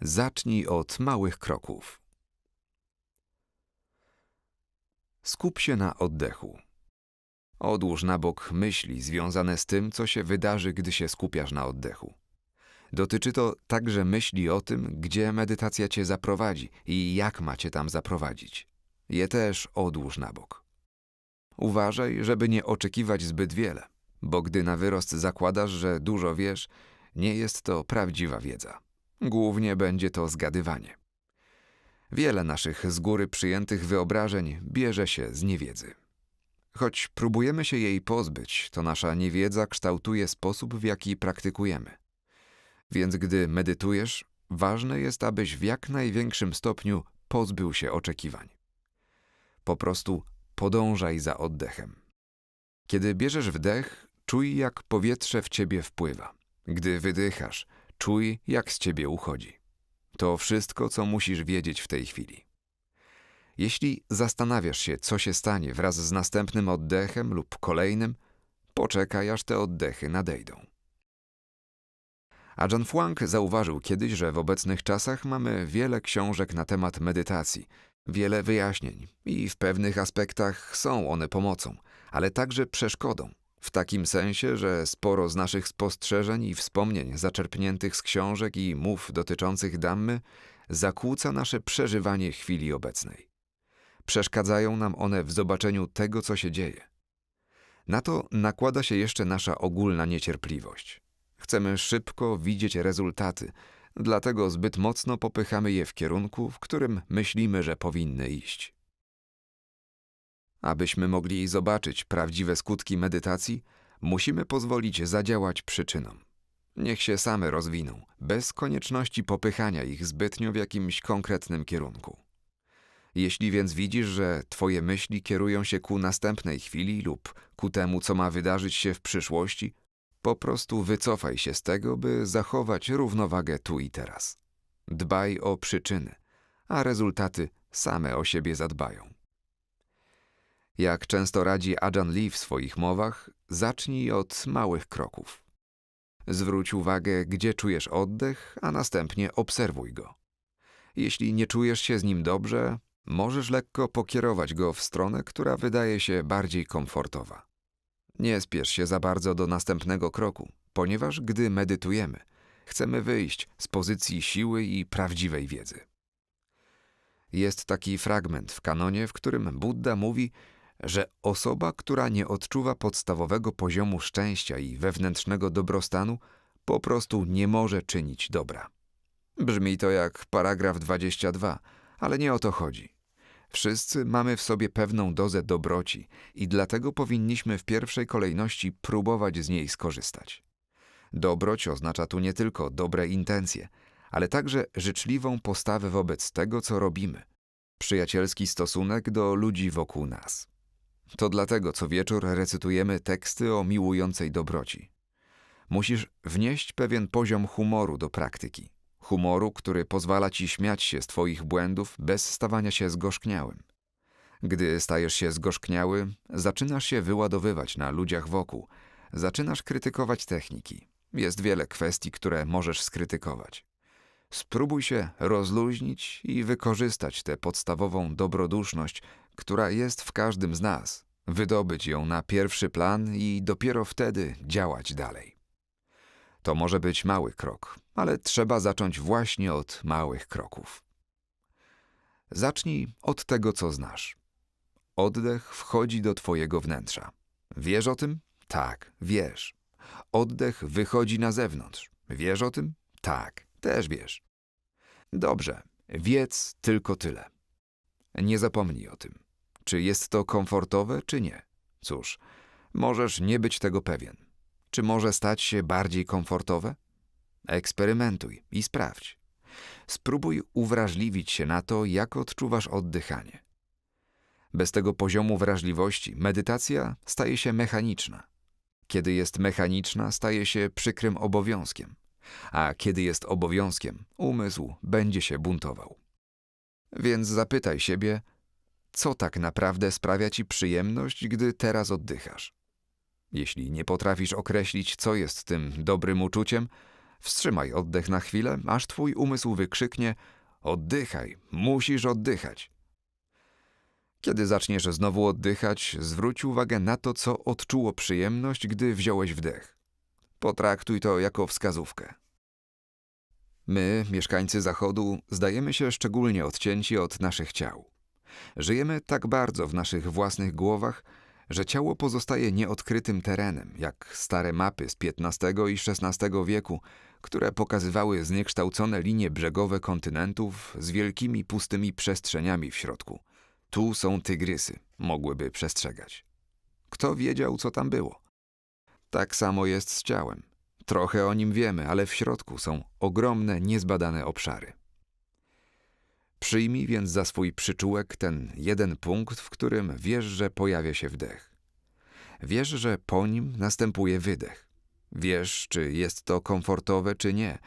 Zacznij od małych kroków. Skup się na oddechu. Odłóż na bok myśli związane z tym, co się wydarzy, gdy się skupiasz na oddechu. Dotyczy to także myśli o tym, gdzie medytacja cię zaprowadzi i jak macie tam zaprowadzić. Je też odłóż na bok. Uważaj, żeby nie oczekiwać zbyt wiele, bo gdy na wyrost zakładasz, że dużo wiesz, nie jest to prawdziwa wiedza. Głównie będzie to zgadywanie. Wiele naszych z góry przyjętych wyobrażeń bierze się z niewiedzy. Choć próbujemy się jej pozbyć, to nasza niewiedza kształtuje sposób, w jaki praktykujemy. Więc gdy medytujesz, ważne jest, abyś w jak największym stopniu pozbył się oczekiwań. Po prostu podążaj za oddechem. Kiedy bierzesz wdech, czuj, jak powietrze w ciebie wpływa. Gdy wydychasz, czuj, jak z ciebie uchodzi. To wszystko, co musisz wiedzieć w tej chwili. Jeśli zastanawiasz się, co się stanie wraz z następnym oddechem lub kolejnym, poczekaj, aż te oddechy nadejdą. Ajahn Fuang zauważył kiedyś, że w obecnych czasach mamy wiele książek na temat medytacji, wiele wyjaśnień i w pewnych aspektach są one pomocą, ale także przeszkodą. W takim sensie, że sporo z naszych spostrzeżeń i wspomnień zaczerpniętych z książek i mów dotyczących Dammy zakłóca nasze przeżywanie chwili obecnej. Przeszkadzają nam one w zobaczeniu tego, co się dzieje. Na to nakłada się jeszcze nasza ogólna niecierpliwość. Chcemy szybko widzieć rezultaty, dlatego zbyt mocno popychamy je w kierunku, w którym myślimy, że powinny iść. Abyśmy mogli zobaczyć prawdziwe skutki medytacji, musimy pozwolić zadziałać przyczynom. Niech się same rozwiną, bez konieczności popychania ich zbytnio w jakimś konkretnym kierunku. Jeśli więc widzisz, że Twoje myśli kierują się ku następnej chwili lub ku temu, co ma wydarzyć się w przyszłości, po prostu wycofaj się z tego, by zachować równowagę tu i teraz. Dbaj o przyczyny, a rezultaty same o siebie zadbają. Jak często radzi Ajahn Lee w swoich mowach, zacznij od małych kroków. Zwróć uwagę, gdzie czujesz oddech, a następnie obserwuj go. Jeśli nie czujesz się z nim dobrze, możesz lekko pokierować go w stronę, która wydaje się bardziej komfortowa. Nie spiesz się za bardzo do następnego kroku, ponieważ gdy medytujemy, chcemy wyjść z pozycji siły i prawdziwej wiedzy. Jest taki fragment w kanonie, w którym Buddha mówi, że osoba, która nie odczuwa podstawowego poziomu szczęścia i wewnętrznego dobrostanu, po prostu nie może czynić dobra. Brzmi to jak paragraf 22, ale nie o to chodzi. Wszyscy mamy w sobie pewną dozę dobroci i dlatego powinniśmy w pierwszej kolejności próbować z niej skorzystać. Dobroć oznacza tu nie tylko dobre intencje, ale także życzliwą postawę wobec tego, co robimy, przyjacielski stosunek do ludzi wokół nas. To dlatego co wieczór recytujemy teksty o miłującej dobroci. Musisz wnieść pewien poziom humoru do praktyki. Humoru, który pozwala ci śmiać się z twoich błędów bez stawania się zgorzkniałym. Gdy stajesz się zgorzkniały, zaczynasz się wyładowywać na ludziach wokół, zaczynasz krytykować techniki. Jest wiele kwestii, które możesz skrytykować. Spróbuj się rozluźnić i wykorzystać tę podstawową dobroduszność, która jest w każdym z nas, wydobyć ją na pierwszy plan i dopiero wtedy działać dalej. To może być mały krok, ale trzeba zacząć właśnie od małych kroków. Zacznij od tego, co znasz. Oddech wchodzi do Twojego wnętrza. Wiesz o tym? Tak, wiesz. Oddech wychodzi na zewnątrz. Wiesz o tym? Tak, też wiesz. Dobrze, wiedz tylko tyle. Nie zapomnij o tym. Czy jest to komfortowe, czy nie? Cóż, możesz nie być tego pewien. Czy może stać się bardziej komfortowe? Eksperymentuj i sprawdź. Spróbuj uwrażliwić się na to, jak odczuwasz oddychanie. Bez tego poziomu wrażliwości medytacja staje się mechaniczna. Kiedy jest mechaniczna, staje się przykrym obowiązkiem, a kiedy jest obowiązkiem, umysł będzie się buntował. Więc zapytaj siebie, co tak naprawdę sprawia ci przyjemność, gdy teraz oddychasz. Jeśli nie potrafisz określić, co jest tym dobrym uczuciem, Wstrzymaj oddech na chwilę, aż twój umysł wykrzyknie: Oddychaj, musisz oddychać. Kiedy zaczniesz znowu oddychać, zwróć uwagę na to, co odczuło przyjemność, gdy wziąłeś wdech. Potraktuj to jako wskazówkę. My, mieszkańcy Zachodu, zdajemy się szczególnie odcięci od naszych ciał. Żyjemy tak bardzo w naszych własnych głowach, że ciało pozostaje nieodkrytym terenem, jak stare mapy z XV i XVI wieku, które pokazywały zniekształcone linie brzegowe kontynentów z wielkimi pustymi przestrzeniami w środku. Tu są tygrysy, mogłyby przestrzegać. Kto wiedział, co tam było? Tak samo jest z ciałem. Trochę o nim wiemy, ale w środku są ogromne, niezbadane obszary. Przyjmij więc za swój przyczółek ten jeden punkt, w którym wiesz, że pojawia się wdech. Wiesz, że po nim następuje wydech. Wiesz, czy jest to komfortowe, czy nie,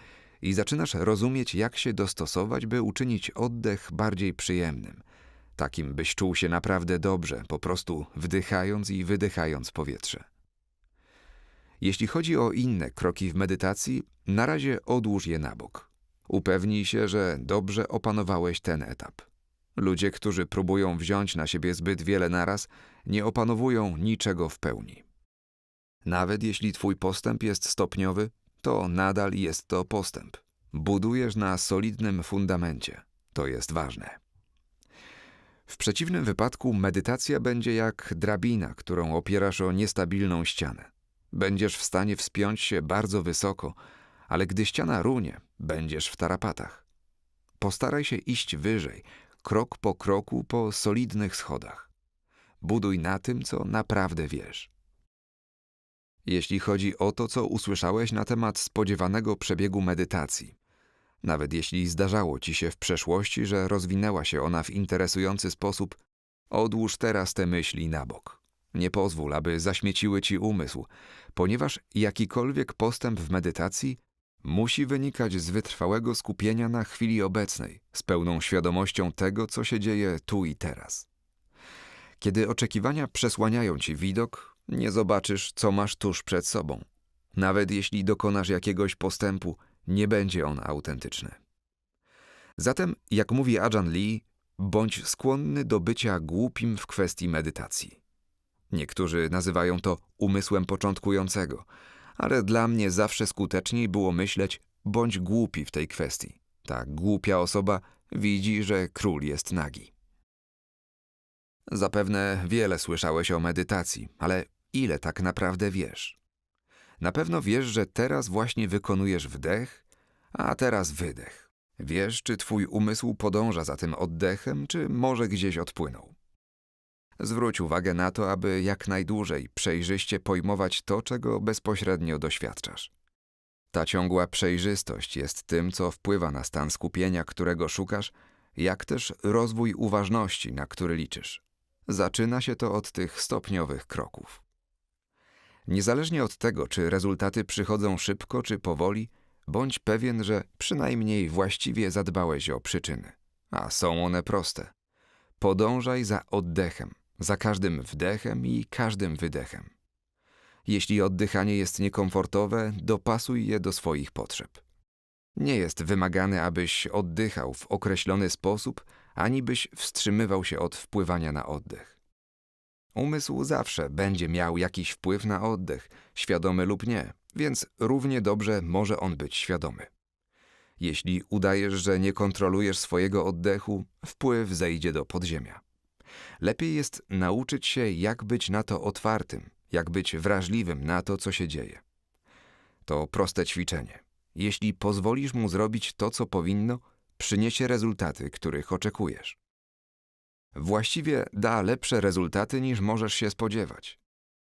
i zaczynasz rozumieć, jak się dostosować, by uczynić oddech bardziej przyjemnym, takim byś czuł się naprawdę dobrze, po prostu wdychając i wydychając powietrze. Jeśli chodzi o inne kroki w medytacji, na razie odłóż je na bok. Upewnij się, że dobrze opanowałeś ten etap. Ludzie, którzy próbują wziąć na siebie zbyt wiele naraz, nie opanowują niczego w pełni. Nawet jeśli twój postęp jest stopniowy, to nadal jest to postęp. Budujesz na solidnym fundamencie. To jest ważne. W przeciwnym wypadku medytacja będzie jak drabina, którą opierasz o niestabilną ścianę. Będziesz w stanie wspiąć się bardzo wysoko, ale gdy ściana runie, będziesz w tarapatach. Postaraj się iść wyżej, krok po kroku po solidnych schodach. Buduj na tym, co naprawdę wiesz. Jeśli chodzi o to, co usłyszałeś na temat spodziewanego przebiegu medytacji, nawet jeśli zdarzało ci się w przeszłości, że rozwinęła się ona w interesujący sposób, odłóż teraz te myśli na bok. Nie pozwól, aby zaśmieciły ci umysł, ponieważ jakikolwiek postęp w medytacji musi wynikać z wytrwałego skupienia na chwili obecnej, z pełną świadomością tego, co się dzieje tu i teraz. Kiedy oczekiwania przesłaniają ci widok, nie zobaczysz, co masz tuż przed sobą. Nawet jeśli dokonasz jakiegoś postępu, nie będzie on autentyczny. Zatem, jak mówi Ajahn Lee, bądź skłonny do bycia głupim w kwestii medytacji. Niektórzy nazywają to umysłem początkującego, ale dla mnie zawsze skuteczniej było myśleć, bądź głupi w tej kwestii. Ta głupia osoba widzi, że król jest nagi. Zapewne wiele słyszałeś o medytacji, ale ile tak naprawdę wiesz? Na pewno wiesz, że teraz właśnie wykonujesz wdech, a teraz wydech. Wiesz, czy twój umysł podąża za tym oddechem, czy może gdzieś odpłynął. Zwróć uwagę na to, aby jak najdłużej przejrzyście pojmować to, czego bezpośrednio doświadczasz. Ta ciągła przejrzystość jest tym, co wpływa na stan skupienia, którego szukasz, jak też rozwój uważności, na który liczysz. Zaczyna się to od tych stopniowych kroków. Niezależnie od tego, czy rezultaty przychodzą szybko czy powoli, bądź pewien, że przynajmniej właściwie zadbałeś o przyczyny. A są one proste. Podążaj za oddechem, za każdym wdechem i każdym wydechem. Jeśli oddychanie jest niekomfortowe, dopasuj je do swoich potrzeb. Nie jest wymagane, abyś oddychał w określony sposób, ani byś wstrzymywał się od wpływania na oddech. Umysł zawsze będzie miał jakiś wpływ na oddech, świadomy lub nie, więc równie dobrze może on być świadomy. Jeśli udajesz, że nie kontrolujesz swojego oddechu, wpływ zejdzie do podziemia. Lepiej jest nauczyć się, jak być na to otwartym, jak być wrażliwym na to, co się dzieje. To proste ćwiczenie. Jeśli pozwolisz mu zrobić to, co powinno, przyniesie rezultaty, których oczekujesz. Właściwie da lepsze rezultaty niż możesz się spodziewać.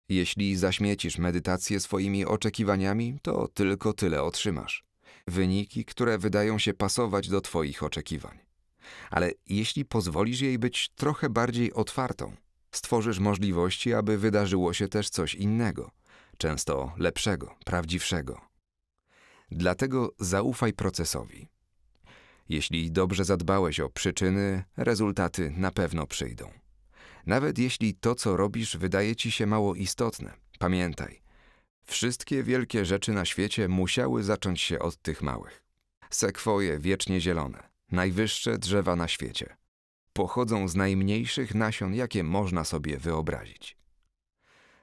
Jeśli zaśmiecisz medytację swoimi oczekiwaniami, to tylko tyle otrzymasz. Wyniki, które wydają się pasować do Twoich oczekiwań. Ale jeśli pozwolisz jej być trochę bardziej otwartą, stworzysz możliwości, aby wydarzyło się też coś innego, często lepszego, prawdziwszego. Dlatego zaufaj procesowi. Jeśli dobrze zadbałeś o przyczyny, rezultaty na pewno przyjdą. Nawet jeśli to, co robisz, wydaje ci się mało istotne, pamiętaj, Wszystkie wielkie rzeczy na świecie musiały zacząć się od tych małych. Sekwoje wiecznie zielone, najwyższe drzewa na świecie. Pochodzą z najmniejszych nasion, jakie można sobie wyobrazić.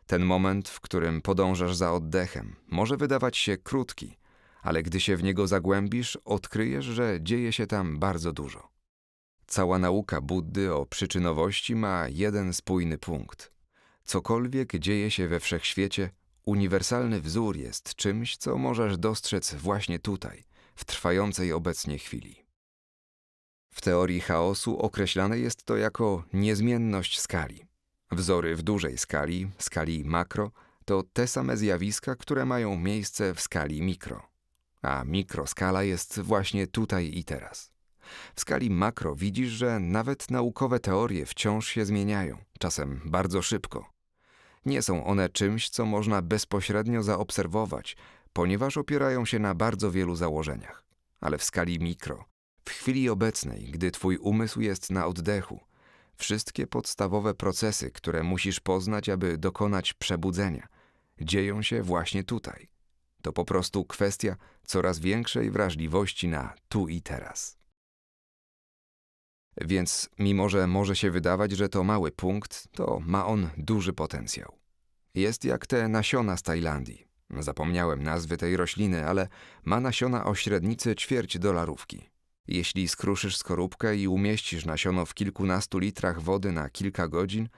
Ten moment, w którym podążasz za oddechem, może wydawać się krótki, ale gdy się w niego zagłębisz, odkryjesz, że dzieje się tam bardzo dużo. Cała nauka Buddy o przyczynowości ma jeden spójny punkt. Cokolwiek dzieje się we wszechświecie, uniwersalny wzór jest czymś, co możesz dostrzec właśnie tutaj, w trwającej obecnie chwili. Teorii chaosu określane jest to jako niezmienność skali. Wzory w dużej skali, skali makro, to te same zjawiska, które mają miejsce w skali mikro. A mikroskala jest właśnie tutaj i teraz. W skali makro widzisz, że nawet naukowe teorie wciąż się zmieniają, czasem bardzo szybko. Nie są one czymś, co można bezpośrednio zaobserwować, ponieważ opierają się na bardzo wielu założeniach. Ale w skali mikro, w chwili obecnej, gdy twój umysł jest na oddechu, wszystkie podstawowe procesy, które musisz poznać, aby dokonać przebudzenia, dzieją się właśnie tutaj. To po prostu kwestia coraz większej wrażliwości na tu i teraz. Więc mimo, że może się wydawać, że to mały punkt, to ma on duży potencjał. Jest jak te nasiona z Tajlandii. Zapomniałem nazwy tej rośliny, ale ma nasiona o średnicy ćwierć dolarówki. Jeśli skruszysz skorupkę i umieścisz nasiono w kilkunastu litrach wody na kilka godzin,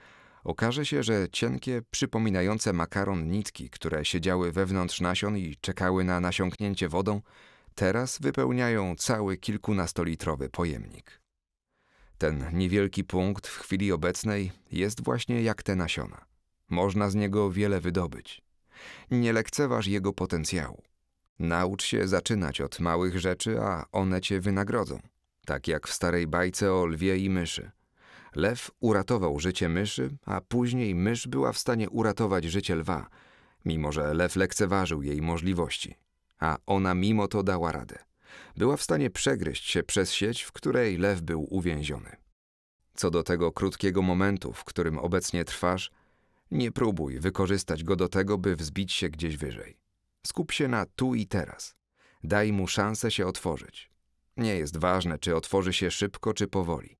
okaże się, że cienkie, przypominające makaron nitki, które siedziały wewnątrz nasion i czekały na nasiąknięcie wodą, teraz wypełniają cały kilkunastolitrowy pojemnik. Ten niewielki punkt w chwili obecnej jest właśnie jak te nasiona. Można z niego wiele wydobyć. Nie lekceważ jego potencjału. Naucz się zaczynać od małych rzeczy, a one cię wynagrodzą. Tak jak w starej bajce o lwie i myszy. Lew uratował życie myszy, a później mysz była w stanie uratować życie lwa, mimo że lew lekceważył jej możliwości. A ona mimo to dała radę. Była w stanie przegryźć się przez sieć, w której lew był uwięziony. Co do tego krótkiego momentu, w którym obecnie trwasz, nie próbuj wykorzystać go do tego, by wzbić się gdzieś wyżej. Skup się na tu i teraz. Daj mu szansę się otworzyć. Nie jest ważne, czy otworzy się szybko, czy powoli.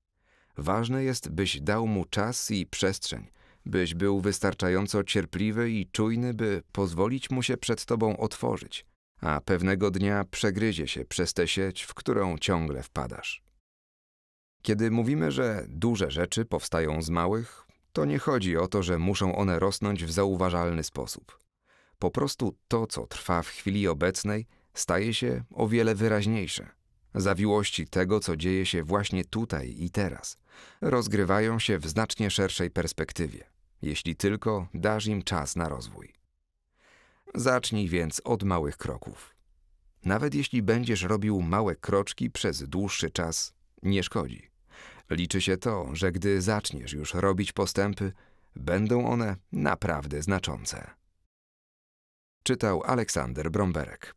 Ważne jest, byś dał mu czas i przestrzeń, byś był wystarczająco cierpliwy i czujny, by pozwolić mu się przed tobą otworzyć, a pewnego dnia przegryzie się przez tę sieć, w którą ciągle wpadasz. Kiedy mówimy, że duże rzeczy powstają z małych, to nie chodzi o to, że muszą one rosnąć w zauważalny sposób. Po prostu to, co trwa w chwili obecnej, staje się o wiele wyraźniejsze. Zawiłości tego, co dzieje się właśnie tutaj i teraz, rozgrywają się w znacznie szerszej perspektywie, jeśli tylko dasz im czas na rozwój. Zacznij więc od małych kroków. Nawet jeśli będziesz robił małe kroczki przez dłuższy czas, nie szkodzi. Liczy się to, że gdy zaczniesz już robić postępy, będą one naprawdę znaczące. Czytał Aleksander Bromberek.